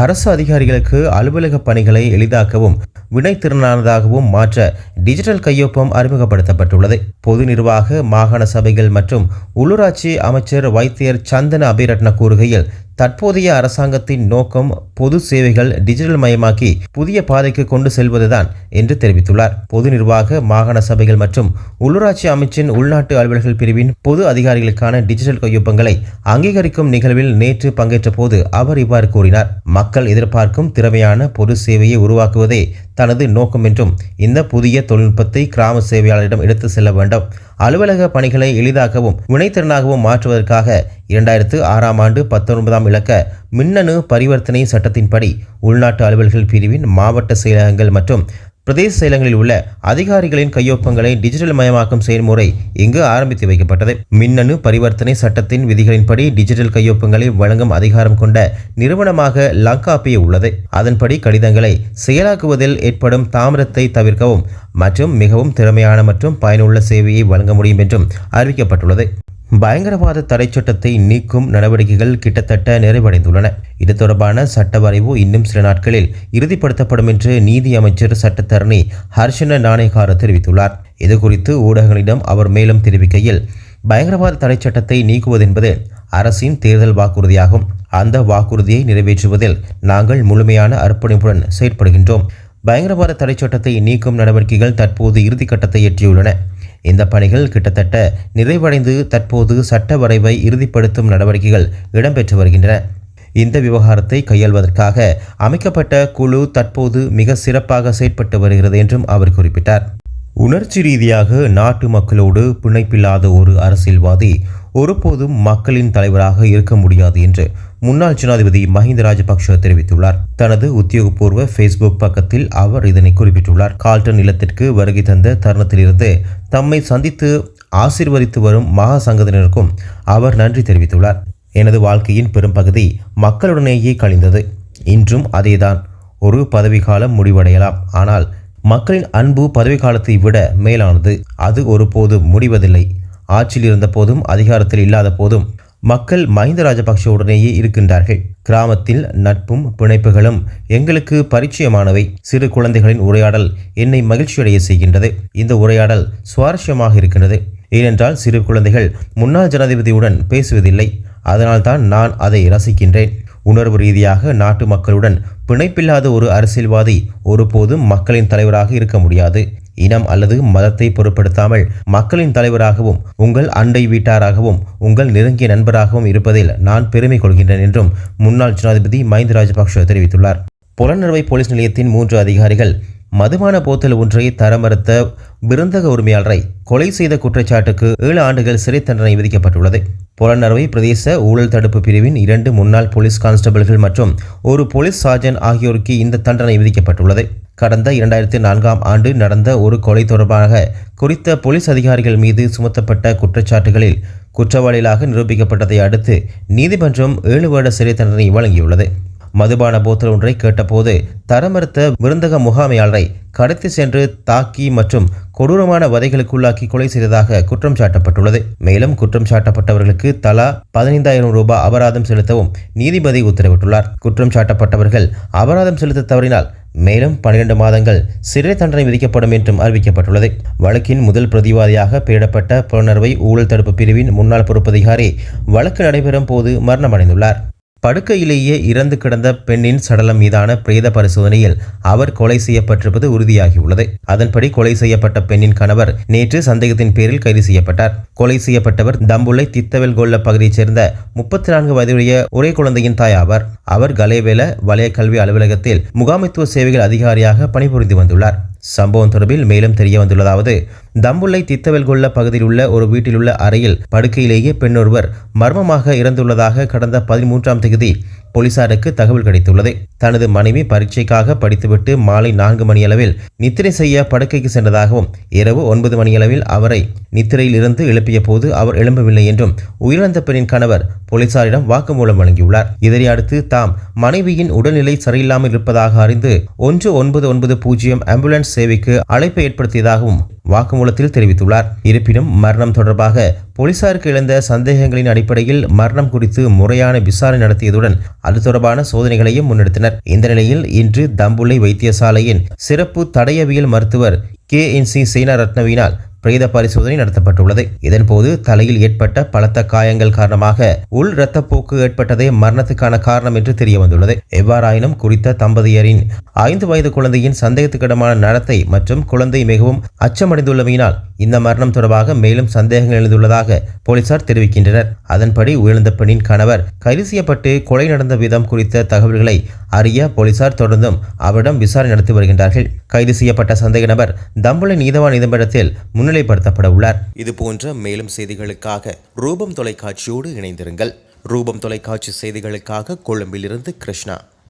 அரசு அதிகாரிகளுக்கு அலுவலக பணிகளை எளிதாக்கவும் வினைத்திறனானதாகவும் மாற்ற டிஜிட்டல் கையொப்பம் அறிமுகப்படுத்தப்பட்டுள்ளது. பொது நிர்வாக மாகாண சபைகள் மற்றும் உள்ளூராட்சி அமைச்சர் வைத்தியர் சந்தன அபிரட்ன கூறுகையில் தற்போதைய அரசாங்கத்தின் நோக்கம் பொது சேவைகள் டிஜிட்டல் மயமாக்கி புதிய பாதைக்கு கொண்டு செல்வதுதான் என்று தெரிவித்துள்ளார். பொது நிர்வாக மாகாண சபைகள் மற்றும் உள்ளூராட்சி அமைச்சின் உள்நாட்டு அலுவலர்கள் பிரிவின் பொது அதிகாரிகளுக்கான டிஜிட்டல் கையொப்பங்களை அங்கீகரிக்கும் நிகழ்வில் நேற்று பங்கேற்ற போது அவர் இவ்வாறு கூறினார். மக்கள் எதிர்பார்க்கும் திறமையான பொது சேவையை உருவாக்குவதே தனது நோக்கம் என்றும் இந்த புதிய தொழில்நுட்பத்தை கிராம சேவையாளரிடம் எடுத்து செல்ல வேண்டும். அலுவலக பணிகளை எளிதாக்கவும் வினைத்திறனாகவும் மாற்றுவதற்காக இரண்டாயிரத்து ஆறாம் ஆண்டு பத்தொன்பதாம் விளக்க மின்னணு பரிவர்த்தனை சட்டத்தின்படி உள்நாட்டு அலுவல்கள் பிரிவின் மாவட்ட செயலகங்கள் மற்றும் பிரதேச செயலகங்களில் உள்ள அதிகாரிகளின் கையொப்பங்களை டிஜிட்டல் மயமாக்கும் செயல்முறை இங்கு ஆரம்பித்து வைக்கப்பட்டது. மின்னணு பரிவர்த்தனை சட்டத்தின் விதிகளின்படி டிஜிட்டல் கையொப்பங்களை வழங்கும் அதிகாரம் கொண்ட நிறுவனமாக லங்காபே உள்ளது. அதன்படி கடிதங்களை செயலாக்குவதில் ஏற்படும் தாமிரத்தை தவிர்க்கவும் மற்றும் மிகவும் திறமையான மற்றும் பயனுள்ள சேவையை வழங்க முடியும் என்றும் அறிவிக்கப்பட்டுள்ளது. பயங்கரவாத தடை சட்டத்தை நீக்கும் நடவடிக்கைகள் கிட்டத்தட்ட நிறைவடைந்துள்ளன. இது தொடர்பான சட்ட வரைவு இன்னும் சில நாட்களில் இறுதிப்படுத்தப்படும் என்று நீதி அமைச்சர் சட்டத்தரணி ஹர்ஷன நாணயக்கார தெரிவித்துள்ளார். இது குறித்து ஊடகங்களிடம் அவர் மேலும் தெரிவிக்கையில் பயங்கரவாத தடை சட்டத்தை நீக்குவதென்பது அரசின் தேர்தல் வாக்குறுதியாகும். அந்த வாக்குறுதியை நிறைவேற்றுவதில் நாங்கள் முழுமையான அர்ப்பணிப்புடன் செயற்படுகின்றோம். பயங்கரவாத தடை சட்டத்தை நீக்கும் நடவடிக்கைகள் தற்போது இறுதிக்கட்டத்தை எட்டியுள்ளன. இந்த பணிகள் கிட்டத்தட்ட நிறைவடைந்து தற்போது சட்ட வரைவை இறுதிப்படுத்தும் நடவடிக்கைகள் இடம்பெற்று வருகின்றன. இந்த விவகாரத்தை கையாள்வதற்காக அமைக்கப்பட்ட குழு தற்போது மிக சிறப்பாக செயற்பட்டு வருகிறது என்றும் அவர் குறிப்பிட்டார். உணர்ச்சி ரீதியாக நாட்டு மக்களோடு பிணைப்பில்லாத ஒரு அரசியல்வாதி ஒருபோதும் மக்களின் தலைவராக இருக்க முடியாது என்று முன்னாள் ஜனாதிபதி மஹிந்த ராஜபக்ஷ தெரிவித்துள்ளார். தனது உத்தியோகபூர்வ ஃபேஸ்புக் பக்கத்தில் அவர் இதனை குறிப்பிட்டுள்ளார். கால்டன் இல்லத்திற்கு வருகை தந்த தருணத்திலிருந்து தம்மை சந்தித்து ஆசிர்வதித்து வரும் மகா சங்கத்தினருக்கும் அவர் நன்றி தெரிவித்துள்ளார். எனது வாழ்க்கையின் பெரும்பகுதி மக்களுடனேயே கழிந்தது. இன்றும் அதேதான். ஒரு பதவிக்காலம் முடிவடையலாம். ஆனால் மக்களின் அன்பு பதவி காலத்தை விட மேலானது. அது ஒருபோதும் முடிவதில்லை. ஆட்சியில் இருந்த போதும் அதிகாரத்தில் இல்லாத போதும் மக்கள் மஹிந்த ராஜபக்சவுடனேயே இருக்கின்றார்கள். கிராமத்தில் நட்பும் பிணைப்புகளும் எங்களுக்கு பரிச்சயமானவை. சிறு குழந்தைகளின் உரையாடல் என்னை மகிழ்ச்சியடைய செய்கின்றது. இந்த உரையாடல் சுவாரஸ்யமாக இருக்கின்றது. ஏனென்றால் சிறு குழந்தைகள் முன்னாள் ஜனாதிபதியுடன் பேசுவதில்லை. அதனால்தான் நான் அதை ரசிக்கின்றேன். உணர்வு ரீதியாக நாட்டு மக்களுடன் பிணைப்பில்லாத ஒரு அரசியல்வாதி ஒருபோதும் மக்களின் தலைவராக இருக்க முடியாது. இனம் அல்லது மதத்தை பொருட்படுத்தாமல் மக்களின் தலைவராகவும் உங்கள் அண்டை வீட்டாராகவும் உங்கள் நெருங்கிய நண்பராகவும் இருப்பதில் நான் பெருமை கொள்கின்றேன் என்றும் முன்னாள் ஜனாதிபதி மஹிந்த ராஜபக்ஷ தெரிவித்துள்ளார். புலனறுவை போலீஸ் நிலையத்தின் மூன்று அதிகாரிகள் மதுபான போத்தல் ஒன்றை தர மறுத்த விருந்தக உரிமையாளரை கொலை செய்த குற்றச்சாட்டுக்கு ஏழு ஆண்டுகள் சிறை தண்டனை விதிக்கப்பட்டுள்ளது. புலனறுவை பிரதேச ஊழல் தடுப்பு பிரிவின் இரண்டு முன்னாள் போலீஸ் கான்ஸ்டபிள்கள் மற்றும் ஒரு போலீஸ் சார்ஜன் ஆகியோருக்கு இந்த தண்டனை விதிக்கப்பட்டுள்ளது. கடந்த இரண்டாயிரத்தி நான்காம் ஆண்டு நடந்த ஒரு கொலை தொடர்பாக குறித்த போலீஸ் அதிகாரிகள் மீது சுமத்தப்பட்ட குற்றச்சாட்டுகளில் குற்றவாளிகளாக நிரூபிக்கப்பட்டதை அடுத்து நீதிமன்றம் ஏழு வருட சிறை தண்டனை வழங்கியுள்ளது. மதுபான போத்தல் ஒன்றை கேட்டபோது தரமறுத்த விருந்தக முகாமையாளரை கடத்தி சென்று தாக்கி மற்றும் கொடூரமான வதைகளுக்குள்ளாக்கி கொலை செய்ததாக குற்றம் சாட்டப்பட்டுள்ளது. மேலும் குற்றம் சாட்டப்பட்டவர்களுக்கு தலா பதினைந்தாயிரம் ரூபாய் அபராதம் செலுத்தவும் நீதிபதி உத்தரவிட்டுள்ளார். குற்றம் சாட்டப்பட்டவர்கள் அபராதம் செலுத்த தவறினால் மேலும் பன்னிரண்டு மாதங்கள் சிறை தண்டனை விதிக்கப்படும் என்றும் அறிவிக்கப்பட்டுள்ளது. வழக்கின் முதல் பிரதிவாதியாக பெயரிடப்பட்ட புலனர்வை ஊழல் தடுப்பு பிரிவின் முன்னாள் பொறுப்பதிகாரி வழக்கு நடைபெறும் போது மரணமடைந்துள்ளார். படுக்கையிலேயே இறந்து கிடந்த பெண்ணின் சடலம் மீதான பிரேத பரிசோதனையில் அவர் கொலை செய்யப்பட்டிருப்பது உறுதியாகியுள்ளது. அதன்படி கொலை செய்யப்பட்ட பெண்ணின் கணவர் நேற்று சந்தேகத்தின் பேரில் கைது செய்யப்பட்டார். கொலை செய்யப்பட்டவர் தம்புள்ளை தித்தவெல் கொல்ல பகுதியைச் சேர்ந்த முப்பத்தி நான்கு வயதுடைய ஒரே குழந்தையின் தாய் ஆவார். அவர் கலேவேல வலய கல்வி அலுவலகத்தில் முகாமைத்துவ சேவைகள் அதிகாரியாக பணிபுரிந்து வந்துள்ளார். சம்பவம் தொடர்பில் மேலும் தெரிய வந்துள்ளதாவது தம்புள்ளை தித்தவெல்கொள்ள பகுதியில் உள்ள ஒரு வீட்டிலுள்ள அறையில் படுக்கையிலேயே பெண்ணொருவர் மர்மமாக இறந்துள்ளதாக கடந்த பதிமூன்றாம் தேதி போலீசாருக்கு தகவல் கிடைத்துள்ளது. தனது மனைவி பரீட்சைக்காக படித்துவிட்டு மாலை நான்கு மணியளவில் நித்திரை செய்ய படுக்கைக்கு சென்றதாகவும் இரவு ஒன்பது மணியளவில் அவரை நித்திரையில் இருந்து எழுப்பிய போது அவர் எழும்பவில்லை என்றும் உயிரிழந்த பெண்ணின் கணவர் போலீசாரிடம் வாக்குமூலம் வழங்கியுள்ளார். இதனை அடுத்து தாம் மனைவியின் உடல்நிலை சரியில்லாமல் இருப்பதாக அறிந்து ஒன்று ஒன்பது ஒன்பது பூஜ்ஜியம் ஆம்புலன்ஸ் சேவைக்கு அழைப்பை ஏற்படுத்தியதாகவும் வாக்குமூலத்தில் தெரிவித்துள்ளார். இருப்பினும் மரணம் தொடர்பாக போலீசாருக்கு எழுந்த சந்தேகங்களின் அடிப்படையில் மரணம் குறித்து முறையான விசாரணை நடத்தியதுடன் அது தொடர்பான சோதனைகளையும் முன்னெடுத்தனர். இந்த நிலையில் இன்று தம்புள்ளை வைத்தியசாலையின் சிறப்பு தடயவியல் மருத்துவர் கே என் சி சேனாரத்னவினால் பிரேத பரிசோதனை நடத்தப்பட்டுள்ளது. இதன்போது தலையில் ஏற்பட்ட பலத்த காயங்கள் காரணமாக உள் இரத்தப்போக்கு ஏற்பட்டதே மரணத்துக்கான காரணம் என்று தெரிய வந்துள்ளது எவ்வாறாயினும் குறித்த தம்பதியரின் ஐந்து வயது குழந்தையின் சந்தேகத்துக்கிடமான நடத்தை மற்றும் குழந்தை மிகவும் அச்சமடைந்துள்ளமையினால் இந்த மரணம் தொடர்பாக மேலும் சந்தேகங்கள் எழுந்துள்ளதாக போலீசார் தெரிவிக்கின்றனர். அதன்படி உயிரிழந்த பெண்ணின் கணவர் கைது செய்யப்பட்டு கொலை நடந்த விதம் குறித்த தகவல்களை அறிய போலீசார் தொடர்ந்தும் அவரிடம் விசாரணை நடத்தி வருகின்றார்கள். கைது செய்யப்பட்ட சந்தேக நபர் தம்புளை நீதவான் நீதிமன்றத்தில் முன்னிலைப்படுத்தப்பட உள்ளார் இது போன்ற மேலும் செய்திகளுக்காக ரூபம் தொலைக்காட்சியோடு இணைந்திருங்கள். ரூபம் தொலைக்காட்சி செய்திகளுக்காக கொழும்பிலிருந்து கிருஷ்ணா.